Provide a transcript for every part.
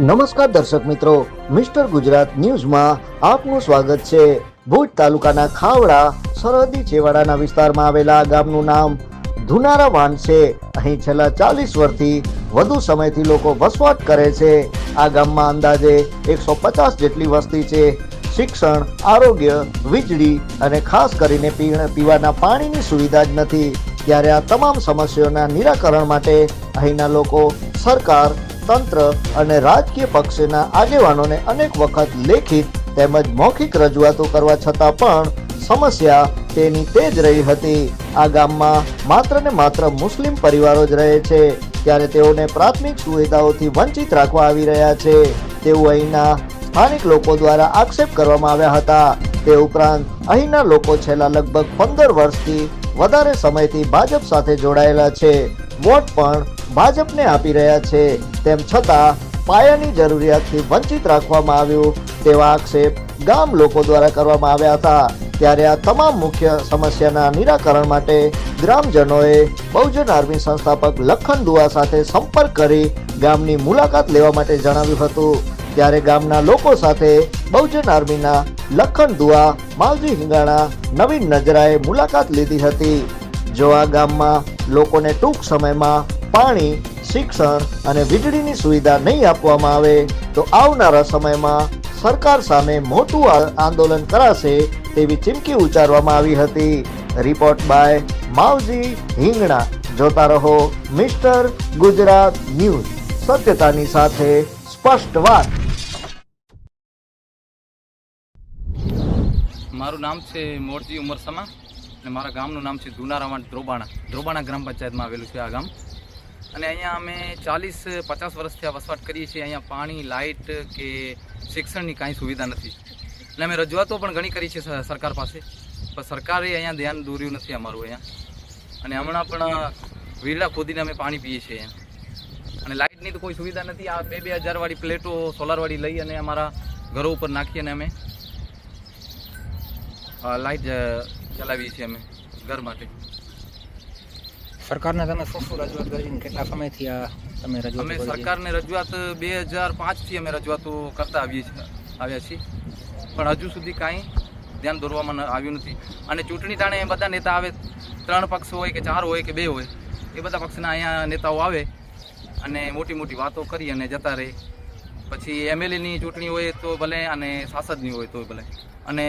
નમસ્કાર દર્શક મિત્રો, મિસ્ટર ગુજરાત ન્યૂઝમાં આપનું સ્વાગત છે. ભુજ તાલુકાના ખાવડા, સરહદી છેવાડાના વિસ્તારમાં આવેલા ગામનું નામ ધુનારા વાન છે. અહીં છેલ્લા ચાલીસ વર્ષથી વધુ સમયથી લોકો વસવાટ કરે છે. આ ગામમાં અંદાજે એકસો પચાસ જેટલી વસ્તી છે. શિક્ષણ, આરોગ્ય, વીજળી અને ખાસ કરીને પીવાના પાણીની સુવિધા જ નથી. ત્યારે આ તમામ સમસ્યાઓના નિરાકરણ માટે અહીંના લોકો સરકાર તંત્ર અને રાજકીય પક્ષના આગેવાનોને અનેક વખત લેખિત તેમજ મૌખિક રજૂઆતો કરવા છતાં પણ સમસ્યા તેની તે જ રહી હતી. આ ગામમાં માત્ર ને માત્ર મુસ્લિમ પરિવારો જ રહે છે. ત્યારે તેઓને પ્રાથમિક સુવિધાઓથી વંચિત રાખવા આવી રહ્યા છે. તેવું અહીંના સ્થાનિક લોકો દ્વારા આક્ષેપ કરવામાં આવ્યા હતા. તે ઉપરાંત અહીંના લોકો છેલ્લા લગભગ પંદર વર્ષથી વધારે સમયથી ભાજપ સાથે જોડાયેલા છે. વોટ પણ ભાજપને આપી રહ્યા છે. તેમ છતાં પાયાની જરૂરિયાતથી વંચિત રાખવામાં આવ્યું તેવા આક્ષેપ ગામ લોકો દ્વારા કરવામાં આવ્યા હતા. ત્યારે આ તમામ મુખ્ય સમસ્યાના નિરાકરણ માટે ગ્રામજનોએ બહુજન આર્મી સંસ્થાપક લખન દુઆ સાથે સંપર્ક કરી ગામની મુલાકાત લેવા માટે જણાવ્યું હતું. ત્યારે ગામના લોકો સાથે બહુજન આર્મીના લખન દુઆ માવજી હિંગાણા, નવીન નજરાએ મુલાકાત લીધી હતી. જો આ ગામમાં લોકોને ટૂંક સમયમાં પાણી, શિક્ષણ અને વીજળીની સુવિધા નહીં આપવામાં આવે, તો આવનારા સમયમાં સરકાર સામે મોટું આંદોલન કરાશે તેવી ચીમકી ઉચ્ચારવામાં આવી હતી. Report by Mavji Hingana. જોતા રહો મિસ્ટર ગુજરાત ન્યૂઝ. સત્યતાની સાથે સ્પષ્ટ વાત. મારું નામ છે મોરજી ઉમરસમા અને મારા ગામનું નામ છે દુનારામાં ધ્રોબાણા. ધ્રોબાણા ગ્રામ પંચાયતમાં આવેલું છે આ ગામ. અને અહીંયા અમે ચાલીસ, પચાસ વર્ષથી આ વસવાટ કરીએ છીએ. અહીંયા પાણી, લાઇટ કે શિક્ષણની કાંઈ સુવિધા નથી. અને અમે રજૂઆતો પણ ઘણી કરી છે સરકાર પાસે. પણ સરકારે અહીંયા ધ્યાન દોર્યું નથી અમારું અહીંયા. અને હમણાં પણ વીરડા ખોદીને અમે પાણી પીએ છીએ અને લાઇટની તો કોઈ સુવિધા નથી. આ બે બે હજારવાળી પ્લેટો સોલારવાળી લઈ અને અમારા ઘરો ઉપર નાખી અને અમે લાઇટ ચલાવીએ છીએ અમે ઘર માટે. સરકારને તમે શું શું રજૂઆત કરીને કેટલા સમયથી આ તમે રજૂઆત અમે સરકારને રજૂઆત બે હજાર પાંચથી અમે રજૂઆતો કરતા આવીએ છીએ આવ્યા છીએ. પણ હજુ સુધી કાંઈ ધ્યાન દોરવામાં આવ્યું નથી. અને ચૂંટણી ટાણે બધા નેતા આવે ત્રણ પક્ષ હોય કે ચાર હોય કે બે હોય એ બધા પક્ષના અહીંયા નેતાઓ આવે અને મોટી મોટી વાતો કરી અને જતા રહે. પછી એમએલએની ચૂંટણી હોય તો ભલે અને સાંસદની હોય તો ભલે. અને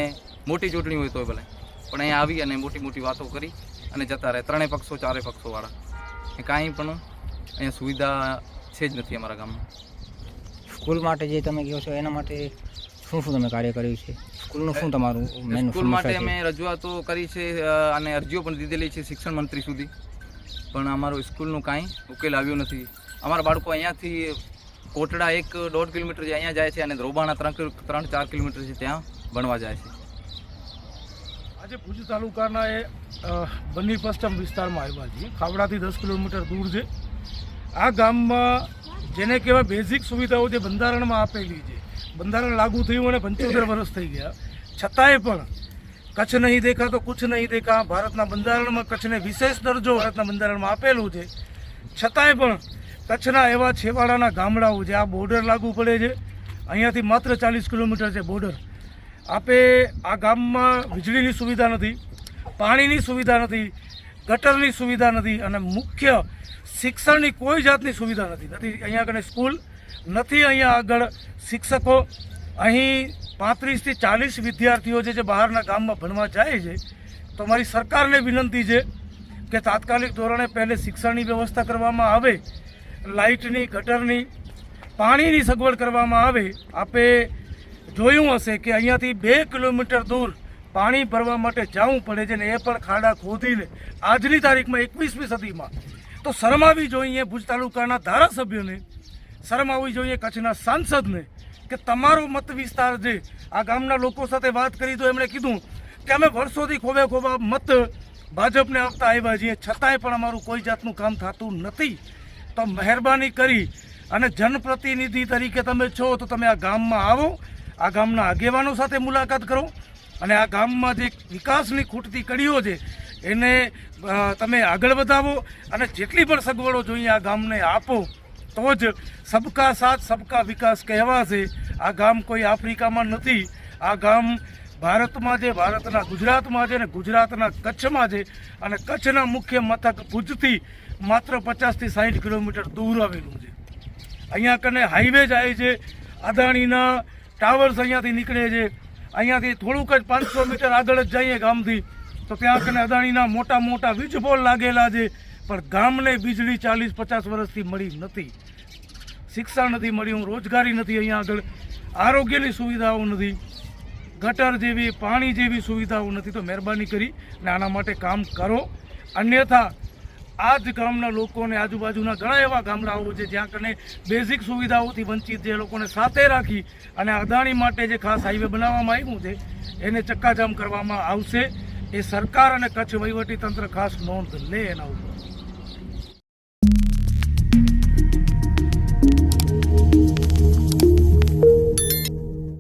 મોટી ચૂંટણી હોય તો ભલે. પણ અહીંયા આવી અને મોટી મોટી વાતો કરી અને જતા રહે. ત્રણેય પક્ષો ચારેય પક્ષોવાળા. એ કાંઈ પણ અહીંયા સુવિધા છે જ નથી અમારા ગામમાં. સ્કૂલ માટે જે તમે કહો છો એના માટે શું શું તમે કાર્ય કર્યું છે? સ્કૂલનું શું તમારું મેન સ્કૂલ માટે અમે રજૂઆતો કરી છે અને અરજીઓ પણ દીધેલી છે શિક્ષણ મંત્રી સુધી. પણ અમારું સ્કૂલનું કાંઈ ઉકેલ આવ્યો નથી. અમારા બાળકો અહીંયાથી કોટડા એક દોઢ કિલોમીટર જે અહીંયા જાય છે અને ધ્રોબાણા ત્રણ ત્રણ ચાર કિલોમીટર છે ત્યાં ભણવા જાય છે. આજે ભુજ તાલુકાના એ બન્ની પશ્ચિમ વિસ્તારમાં આવ્યા છીએ. ખાવડાથી દસ કિલોમીટર દૂર છે. આ ગામમાં જેને કહેવાય બેઝિક સુવિધાઓ જે બંધારણમાં આપેલી છે. બંધારણ લાગુ થયું અને પંચોતેર વર્ષ થઈ ગયા. છતાંય પણ કચ્છ નહીં દેખા તો કુછ નહીં દેખા, ભારતના બંધારણમાં કચ્છને વિશેષ દરજ્જો ભારતના બંધારણમાં આપેલું છે. છતાંય પણ કચ્છના એવા છેવાડાના ગામડાઓ જે આ બોર્ડર લાગુ પડે છે. અહીંયાથી માત્ર ચાલીસ કિલોમીટર છે બોર્ડર આપે આ ગામમાં વીજળીની સુવિધા નથી, પાણીની સુવિધા નથી, ગટરની સુવિધા નથી અને મુખ્ય શિક્ષણની કોઈ જાતની સુવિધા નથી. નથી, અહીંયા આગળ સ્કૂલ નથી, અહીંયા આગળ શિક્ષકો. અહીં પાંત્રીસથી ચાલીસ વિદ્યાર્થીઓ છે જે બહારના ગામમાં ભણવા જાય છે. તો મારી સરકારને વિનંતી છે કે તાત્કાલિક ધોરણે પહેલે શિક્ષણની વ્યવસ્થા કરવામાં આવે, લાઇટની, ગટરની, પાણીની સગવડ કરવામાં આવે. આપે જોયું હશે કે અહીંયાથી બે કિલોમીટર દૂર પાણી ભરવા માટે જવું પડે છે ને એ પણ ખાડા ખોદીને આજની તારીખમાં એકવીસમી સદીમાં. તો શરમાવી જોઈએ ભુજ તાલુકાના ધારાસભ્યોને, શરમાવી જોઈએ કચ્છના સાંસદને કે તમારો મત વિસ્તાર જે આ ગામના લોકો સાથે વાત કરી તો એમણે કીધું કે અમે વર્ષોથી ખોબે ખોબા મત ભાજપને આપતા આવ્યા છીએ, છતાંય પણ અમારું કોઈ જાતનું કામ થતું નથી. તો મહેરબાની કરી અને જનપ્રતિનિધિ તરીકે તમે છો તો તમે આ ગામમાં આવો. આ ગામના આગેવાનો સાથે મુલાકાત કરો અને આ ગામમાં જે વિકાસની ખૂટતી કડીઓ છે, એને તમે આગળ વધાવો અને જેટલી પણ સગવડો જોઈએ આ ગામને આપો, તો જ સબકા સાથ, સબકા વિકાસ કહેવાશે. આ ગામ કોઈ આફ્રિકામાં નથી. આ ગામ ભારતમાં છે, ભારતના ગુજરાતમાં છે ને ગુજરાતના કચ્છમાં છે અને કચ્છના મુખ્ય મથક ભુજથી માત્ર પચાસથી સાઠ કિલોમીટર દૂર આવેલું છે. અહીંયા કને હાઈવે જાય છે, અદાણીના ટાવર્સ અહીંયાથી નીકળે છે. અહીંયાથી થોડુંક જ પાંચસો મીટર આગળ જ જઈએ ગામથી. તો ત્યાં કને અદાણીના મોટા મોટા વીજ પોલ લાગેલા છે. પણ ગામને વીજળી ચાલીસ પચાસ વર્ષથી મળી નથી. શિક્ષણ નથી મળ્યું રોજગારી નથી અહીંયા આગળ. આરોગ્યની સુવિધાઓ નથી. ગટર જેવી, પાણી જેવી સુવિધાઓ નથી. તો મહેરબાની કરી અને આના માટે કામ કરો. અન્યથા આ જ ગામના લોકોને આજુબાજુના ઘણા એવા ગામડાઓ છે જ્યાં કને બેઝિક સુવિધાઓથી વંચિત જે લોકોને સાથે રાખી અને અદાણી માટે જે ખાસ હાઈવે બનાવવામાં આવ્યું છે, એને ચક્કાજામ કરવામાં આવશે. એ સરકાર અને કચ્છ વહીવટી તંત્ર ખાસ નોંધ લે એના ઉપર.